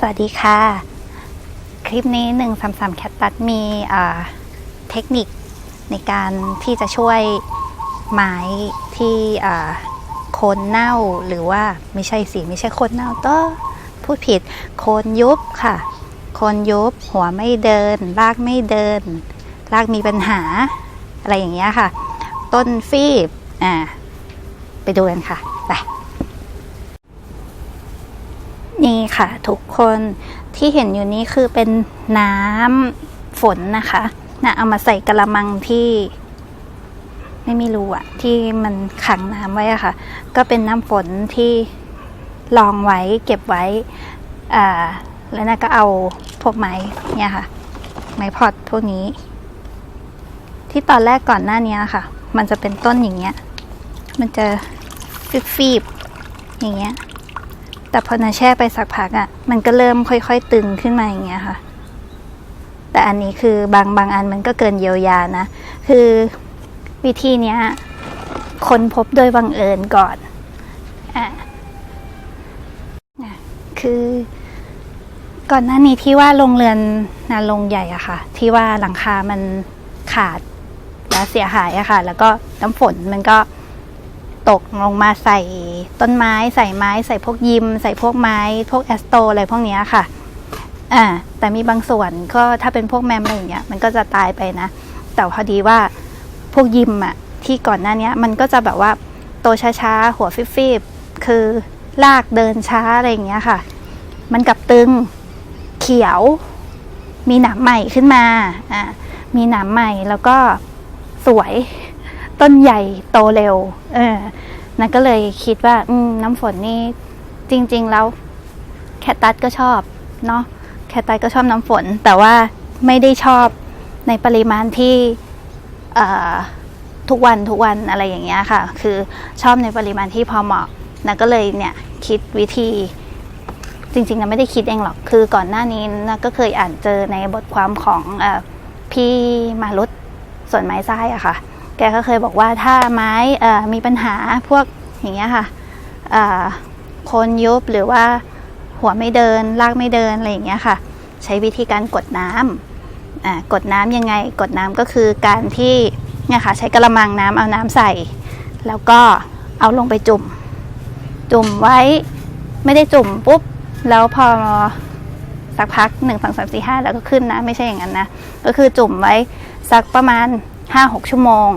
สวัสดีค่ะ คลิปนี้ 1 3 3 แคตตัสมีเทคนิคในการที่จะช่วยไม้ที่โคนเน่าหรือว่าไม่ใช่สิไม่ใช่โคนเน่าต้อพูดผิดโคนยุบค่ะ โคนยุบหัวไม่เดิน รากไม่เดิน รากมีปัญหา อะไรอย่างเงี้ยค่ะ ต้นฟีบอ่าไปดูกันค่ะไป นี่ค่ะทุกคนที่เห็นอยู่นี้คือเป็นน้ำฝนนะคะนะเอามาใส่กระมังที่ ไม่มีรูอะที่มันขังน้ำไว้อะค่ะ ก็เป็นน้ำฝนที่ลองไว้เก็บไว้อ่าแล้วน่าก็เอาพวกไม้เนี่ยค่ะ ไม้พอดพวกนี้ ที่ตอนแรกก่อนหน้านี้ค่ะ มันจะเป็นต้นอย่างเงี้ย มันจะฟีบๆอย่างเงี้ย แต่พอนาแช่ไปสักพักอะ่ะ มันก็เริ่มค่อยๆ ตึงขึ้นมาอย่างเงี้ยค่ะ แต่อันนี้คือบางบางอันมันก็เกินเยียวยานะ คือวิธีเนี้ยคนพบโดยบังเอิญก่อนอะอะคือก่อนหน้านี้ที่ว่าโรงเรือนนาลงใหญ่อะค่ะ ที่ว่าหลังคามันขาดและเสียหายอะค่ะ แล้วก็น้ำฝนมันก็ ตกลงมาใส่ต้นไม้ ใส่ไม้ ใส่พวกยิม ใส่พวกไม้ พวกแอสโตอะไรพวกนี้ค่ะอ่าแต่มีบางส่วนก็ถ้าเป็นพวกแมมอะไรอย่างเงี้ยมันก็จะตายไปนะ แต่พอดีว่าพวกยิมอะที่ก่อนหน้านี้มันก็จะแบบว่าโตช้าๆ หัวฟิบๆ คือลากเดินช้าอะไรอย่างเงี้ยค่ะ มันกลับตึงเขียว มีหนามใหม่ขึ้นมาอ่ามีหนามใหม่แล้วก็สวย ต้นใหญ่โตเร็ว เออนันก็เลยคิดว่า อืม น้ำฝนนี่จริง ๆ แล้ว แคตตัสก็ชอบ เนาะแคตตัสก็ชอบน้ำฝน แต่ว่าไม่ได้ชอบในปริมาณที่เอ่อทุกวันทุกวันอะไรอย่างเงี้ยค่ะ คือชอบในปริมาณที่พอเหมาะนันก็เลยเนี่ยคิดวิธี จริงๆนะไม่ได้คิดเองหรอก คือก่อนหน้านี้นะก็เคยอ่านเจอในบทความของเออพี่มารุตส่วนไม้ทรายอะค่ะ แกก็เคยบอกว่าถ้าไม้มีปัญหาพวกอย่างเงี้ยค่ะโคนยุบหรือว่าหัวไม่เดินรากไม่เดินอะไรอย่างเงี้ยค่ะ ใช้วิธีการกดน้ำอ่ากดน้ำยังไงกดน้ำก็คือการที่เนี่ยค่ะใช้กระมังน้ำเอาน้ำใส่ แล้วก็เอาลงไปจุ่ม จุ่มไว้ไม่ได้จุ่มปุ๊บ แล้วพอสักพักหนึ่งสองสามสี่ห้าแล้วก็ขึ้นนะ ไม่ใช่อย่างนั้นนะ ก็คือจุ่มไว้สักประมาณ ห้าหกชั่วโมง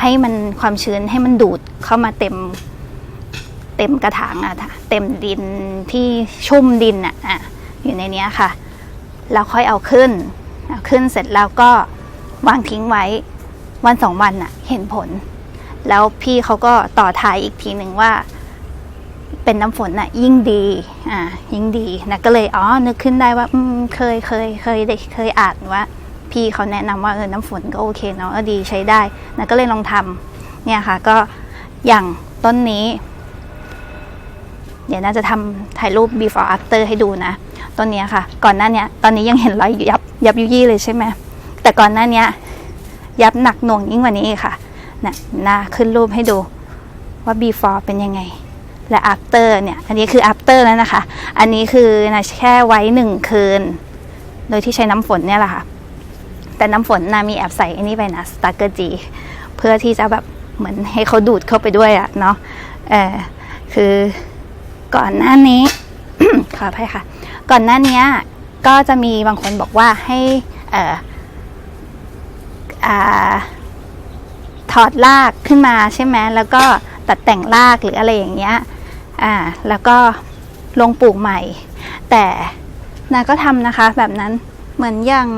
ให้มันความชื้นให้มันดูดเข้ามาเต็มเต็มกระถางอะค่ะเต็มดินที่ชุ่มดินอะอะอยู่ในนี้ค่ะแล้วค่อยเอาขึ้นเอาขึ้นเสร็จแล้วก็วางทิ้งไว้วันสองวันอะเห็นผล แล้วพี่เขาก็ต่อท้ายอีกทีหนึ่งว่า เป็นน้ำฝนน่ะยิ่งดีอ่ายิ่งดีนะก็เลยอ๋อนึกขึ้นได้ว่าเคยเคยเคยเคยอ่านว่า พี่เขาแนะนำว่าเออน้ำฝนก็โอเคเนาะก็ดีใช้ได้นะก็เลยลองทำเนี่ยค่ะ ก็อย่างต้นนี้ เดี๋ยวน่าจะทำถ่ายรูป before after ให้ดูนะต้นนี้ค่ะ ก่อนหน้าเนี้ยตอนนี้ยังเห็นรอยยับยับยุยี่เลยใช่ไหมแต่ก่อนหน้าเนี้ยยับหนักหน่วงยิ่งกว่านี้อีกค่ะนะหน้าขึ้นรูปให้ดูว่า before เป็นยังไง และ after เนี่ย อันนี้คือ after แล้วนะคะ อันนี้คือนะแค่ไว้หนึ่งคืน โดยที่ใช้น้ำฝนเนี่ยแหละค่ะ แต่น้ำฝนนามีแอบใส่อันนี้ไปนะสตาร์เกอร์จีเพื่อที่จะแบบเหมือนให้เขาดูดเข้าไปด้วยอะเนาะเออคือก่อนหน้านี้ ขออภัยค่ะ ก่อนหน้านี้ก็จะมีบางคนบอกว่าให้เอ่ออ่าถอดรากขึ้นมาใช่ไหมแล้วก็ตัดแต่งรากหรืออะไรอย่างเงี้ยอ่าแล้วก็ลงปลูกใหม่ แต่นาก็ทำนะคะแบบนั้นเหมือนอย่าง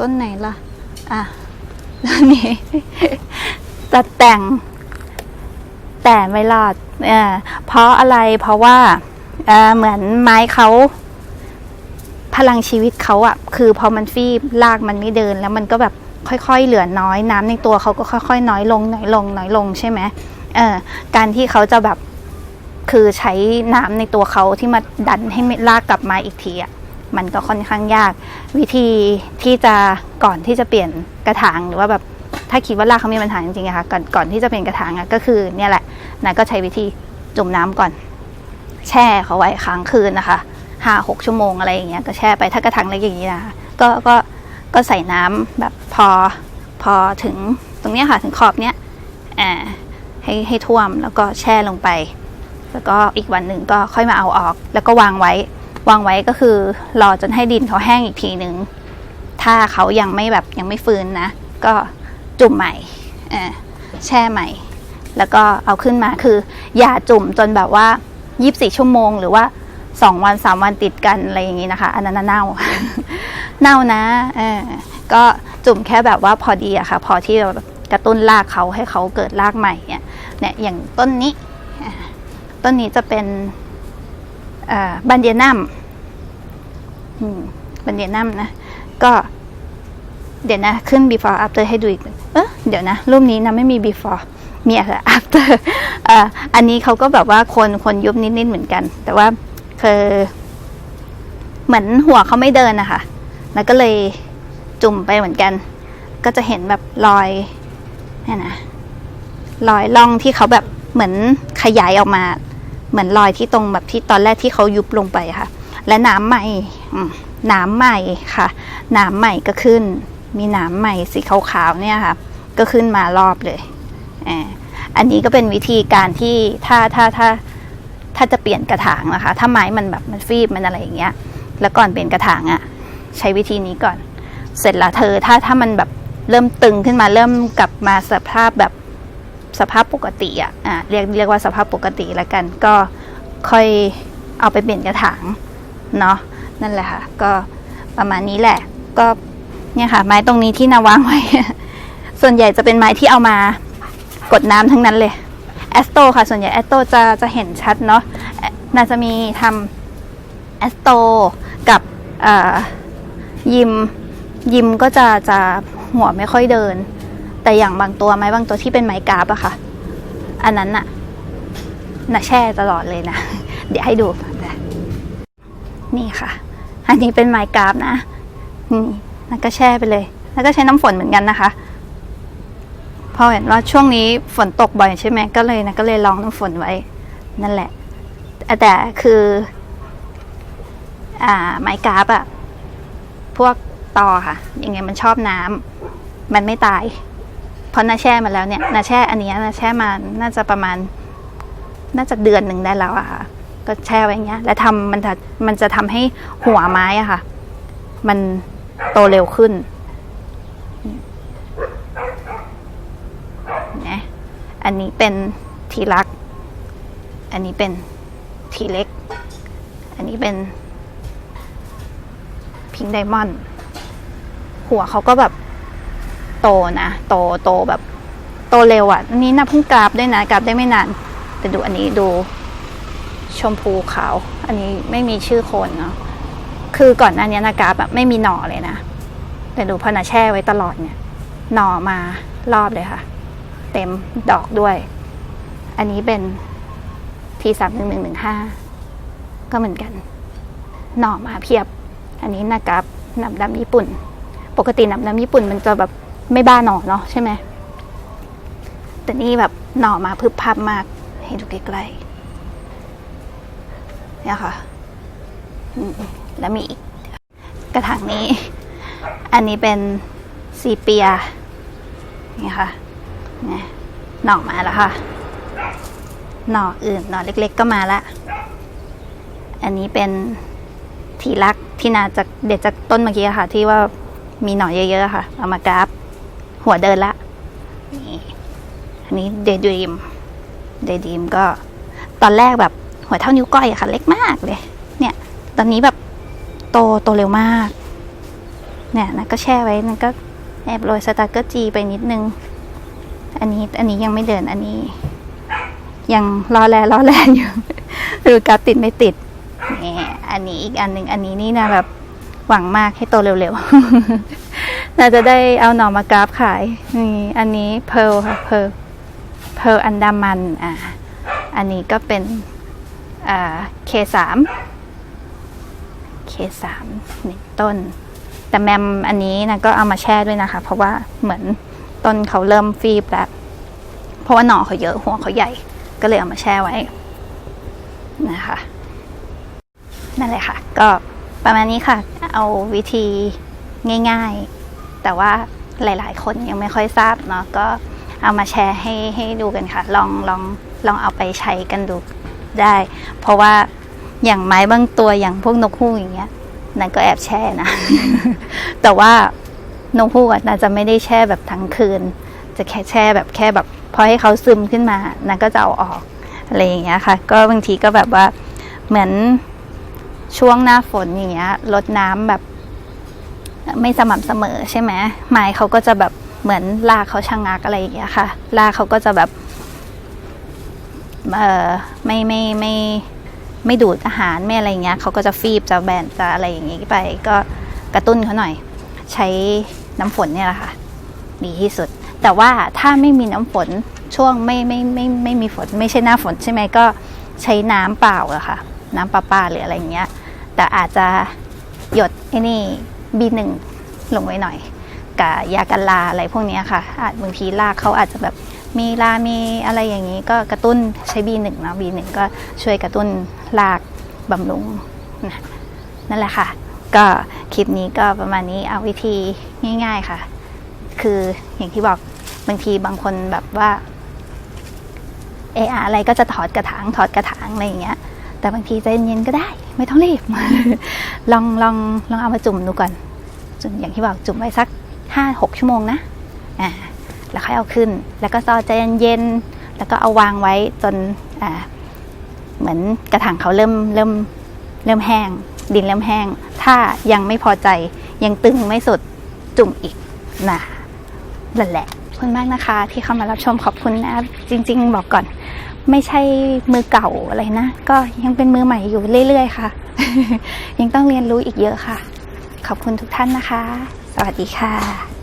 ต้นไหนล่ะ อะต้นนี้ตัดแต่ง แต่ไม่รอดเออเพราะอะไรเพราะว่าเออเหมือนไม้เขาพลังชีวิตเขาอะคือพอมันฟีบรากมันไม่เดิน แล้วมันก็แบบค่อยๆ เหลือน้อยน้ำในตัวเขาก็ค่อย ๆ น้อยลงน้อยลงน้อยลงใช่ไหมเออการที่เขาจะแบบคือใช้น้ำในตัวเขาที่มาดันให้รากกลับมาอีกทีอะ มันก็ค่อนข้างยาก วิธีที่จะก่อนที่จะเปลี่ยนกระถางหรือว่าแบบถ้าคิดว่ารากเขามีปัญหาจริงๆอะค่ะก่อนก่อนที่จะเปลี่ยนกระถางอะก็คือเนี่ยแหละนะก็ใช้วิธีจุ่มน้ำก่อน แช่เขาไว้ค้างคืนนะคะห้าหกชั่วโมงอะไรอย่างเงี้ยก็แช่ไปถ้ากระถางเล็กอย่างนี้นะคะก็ก็ก็ใส่น้ำแบบพอพอถึงตรงเนี้ยค่ะถึงขอบเนี้ยอ่าให้ให้ท่วมแล้วก็แช่ลงไป แล้วก็อีกวันหนึ่งก็ค่อยมาเอาออก แล้วก็วางไว้ วางไว้ก็คือรอจนให้ดินเขาแห้งอีกทีหนึ่งถ้าเขายังไม่แบบยังไม่ฟื้นนะ ก็จุ่มใหม่แช่ใหม่ แล้วก็เอาขึ้นมาคือ อย่าจุ่มจนแบบว่า 24 ชั่วโมง หรือว่า 2 วัน 3 วันติดกันอะไรอย่างนี้นะคะ อันนั้นน่ะเน่า เน่านะก็จุ่มแค่แบบว่าพอดีอะค่ะ พอที่เรากระตุ้นรากเขาให้เขาเกิดรากใหม่เนี่ยเนี่ยอย่างต้นนี้ ต้นนี้จะเป็น บันเดียนัมบันเดียนัมนะ ก็เดี๋ยวนะ ขึ้น before after ให้ดูอีก เออเดี๋ยวนะ รูปนี้นะ ไม่มี before มีแต่ after อ่ออันนี้เขาก็แบบว่าคนคนยุบนิด ๆ เหมือนกัน แต่ว่าคือเหมือนหัวเขาไม่เดินนะคะ แล้วก็เลยจุ่มไปเหมือนกัน ก็จะเห็นแบบรอยนี่นะ รอยร่องที่เขาแบบเหมือนขยายออกมา เหมือนรอยที่ตรงแบบที่ตอนแรกที่เขายุบลงไปค่ะ และน้ำใหม่น้ำใหม่ค่ะน้ำใหม่ก็ขึ้น มีน้ำใหม่สีขาวๆเนี่ยค่ะ ก็ขึ้นมารอบเลยอันนี้ก็เป็นวิธีการที่ถ้าถ้าถ้าถ้าจะเปลี่ยนกระถางนะคะ ถ้าไม้มันแบบมันฟีบมันอะไรอย่างเงี้ย แล้วก่อนเปลี่ยนกระถางอะ่ะ ใช้วิธีนี้ก่อน เสร็จล้วเธอถ้าถ้ามันแบบเริ่มตึงขึ้นมาเริ่มกลับมาสภาพแบบ สภาพปกติอะอะเรียกเรียกว่าสภาพปกติแล้วกันก็ค่อยเอาไปเปลี่ยนกระถางเนาะนั่นแหละค่ะ ก็ประมาณนี้แหละ ก็เนี่ยค่ะ ไม้ตรงนี้ที่นาวางไว้ ส่วนใหญ่จะเป็นไม้ที่เอามากดน้ำทั้งนั้นเลยแอสโตค่ะ ส่วนใหญ่แอสโตจะจะเห็นชัดเนาะน่าจะมีทำแอสโตกับยิมยิมก็จะจะหัวไม่ค่อยเดิน แต่อย่างบางตัวไม้บางตัวที่เป็นไม้กราฟอะค่ะ อันนั้นน่ะน่ะแช่ตลอดเลยนะ เดี๋ยวให้ดูนะนี่ค่ะ อันนี้เป็นไม้กราฟนะนี่แล้วก็แช่ไปเลย แล้วก็ใช้น้ำฝนเหมือนกันนะคะเพราะเห็นว่าช่วงนี้ฝนตกบ่อยใช่ไหมก็เลยนะก็เลยลองน้ำฝนไว้ นั่นแหละ แต่คือ อ่า ไม้กราฟอะพวกตอค่ะ ยังไงมันชอบน้ำมันไม่ตาย พราะนาแช่มาแล้วเนี่ยนาแช่อันนี้ยนาแช่มาน่าจะประมาณ น่าจะเดือนหนึ่งได้แล้วอะค่ะ ก็แช่ไว้อย่างเงี้ย แล้วทำมันจะมันจะทำให้หัวไม้อะค่ะ มันโตเร็วขึ้นนะอันนี้เป็นทีรัก อันนี้เป็นทีเล็ก อันนี้เป็นพิงไดมอนด์หัวเขาก็แบบ โตนะโตโตแบบโตเร็วอะ่ะอันนี้น่าเพิ่งกราบด้วยนะกราบได้ไม่นานแต่ดูอันนี้ดูชมพูขาว อันนี้ไม่มีชื่อคนเนาะคือก่อนหน้านี้นากราฟแบบไม่มีหน่อเลยนะแต่ดูพอนาแช่ไว้ตลอดเนี่ย หน่อมารอบเลยค่ะ เต็มดอกด้วย อันนี้เป็นทีสามหนึ่งหนึ่งหนึ่งห้าก็เหมือนกัน หน่อมาเพียบ อันนี้นะครับหนำดำญี่ปุ่น ปกติหนำดำญี่ปุ่นมันจะแบบ ไม่บ้าหน่อเนาะใช่ไหมแต่นี่แบบหน่อมาพึบพับมาก ให้ดูใกล้ๆเนี่ยค่ะแล้วมีอีกกระถางนี้ อันนี้เป็นซีเปียนี่ค่ะเนี่ยหน่อมาแล้วค่ะ หน่ออื่นหน่อเล็ก ๆ ก็มาละ อันนี้เป็นทีรักที่นาจากเด็ดจากต้นเมื่อกี้ค่ะ ที่ว่ามีหน่อเยอะๆค่ะ เอามากราฟ หัวเดินละนี่อันนี้เดดีมเดดีมก็ตอนแรกแบบหัวเท่านิ้วก้อยอะค่ะ เล็กมากเลย เนี่ย ตอนนี้แบบโตโตเร็วมาก เนี่ยนะก็แช่ไว้นะก็แอบโรยสตาร์เกอร์จีไปนิดนึง อันนี้อันนี้ยังไม่เดินอันนี้ ยังรอแลรอแลอยู่ดูกราฟติดไม่ติดนี่อันนี้อีกอันหนึ่งอันนี้นี่นะแบบหวังมากให้โตเร็วๆ น่าจะได้เอาหน่อมากราฟขายนี่อันนี้เพลค่ะเพลเพลอันดามันอ่าอันนี้ก็เป็นอ่าเคสามเคสามหนึ่งต้น แต่แมมอันนี้นะก็เอามาแช่ด้วยนะคะ เพราะว่าเหมือนต้นเขาเริ่มฟีบแล้ว เพราะว่าหน่อเขาเยอะหัวเขาใหญ่ ก็เลยเอามาแช่ไว้นะคะนั่นแหละค่ะ ก็ประมาณนี้ค่ะ เอาวิธีง่าย ๆ แต่ว่าหลาย ๆ คนยังไม่ค่อยทราบเนาะก็เอามาแชร์ให้ให้ดูกันค่ะ ลองลองลองเอาไปใช้กันดูได้ เพราะว่าอย่างไม้บางตัวอย่างพวกนกฮูกอย่างเงี้ยนั่นก็แอบแช่นะ แต่ว่านกฮูกน่าจะไม่ได้แช่แบบทั้งคืน จะแค่แช่แบบแค่แบบพอให้เขาซึมขึ้นมานั่นก็จะเอาออกอะไรอย่างเงี้ยค่ะ ก็บางทีก็แบบว่าเหมือนช่วงหน้าฝนอย่างเงี้ยลดน้ำแบบ ไม่สม่ำเสมอใช่ไหมไม้เขาก็จะแบบเหมือนรากเขาชะงักอะไรอย่างเงี้ยค่ะรากเขาก็จะแบบเออไม่ไม่ไม่ไม่ดูดอาหารไม่อะไรอย่างเงี้ยเขาก็จะฟีบจะแบนจะอะไรอย่างงี้ไปก็กระตุ้นเขาหน่อย ใช้น้ำฝนเนี่ยแหละค่ะดีที่สุด แต่ว่าถ้าไม่มีน้ำฝนช่วงไม่ไม่ไม่ไม่ไม่มีฝน ไม่ใช่หน้าฝนใช่ไหมก็ใช้น้ำเปล่าอะค่ะ น้ำประปาหรืออะไรเงี้ย แต่อาจจะหยดไอ้นี่ บีหนึ่งลงไว้หน่อยกับยากันลาอะไรพวกนี้ค่ะ อาจบางทีรากเขาอาจจะแบบมีลา มีอะไรอย่างนี้ ก็กระตุ้นใช้บีหนึ่งเนาะบีหนึ่งก็ช่วยกระตุ้นรากบำรุงนะนั่นแหละค่ะ ก็คลิปนี้ก็ประมาณนี้เอาวิธีง่าย ๆค่ะ คืออย่างที่บอกบางทีบางคนแบบว่าเอออะไรก็จะถอดกระถางถอดกระถางอะไรอย่างเงี้ย แต่บางทีใจเย็นๆก็ได้ ไม่ต้องรีบ ลองลองลองเอามาจุ่มดูก่อน จุ่มอย่างที่บอกจุ่มไว้สักห้าหกชั่วโมงนะอ่าแล้วค่อยเอาขึ้น แล้วก็ซอใจเย็นๆแล้วก็เอาวางไว้จนอ่าเหมือนกระถางเขาเริ่มเริ่มเริ่มแห้ง ดินเริ่มแห้ง ถ้ายังไม่พอใจยังตึงไม่สุดจุ่มอีกนะนั่นแหละขอบคุณมากนะคะ ที่เข้ามารับชมขอบคุณนะจริง ๆ บอกก่อน ไม่ใช่มือเก่าอะไรนะ ก็ยังเป็นมือใหม่อยู่เรื่อยๆ ค่ะ ยังต้องเรียนรู้อีกเยอะค่ะ ขอบคุณทุกท่านนะคะ สวัสดีค่ะ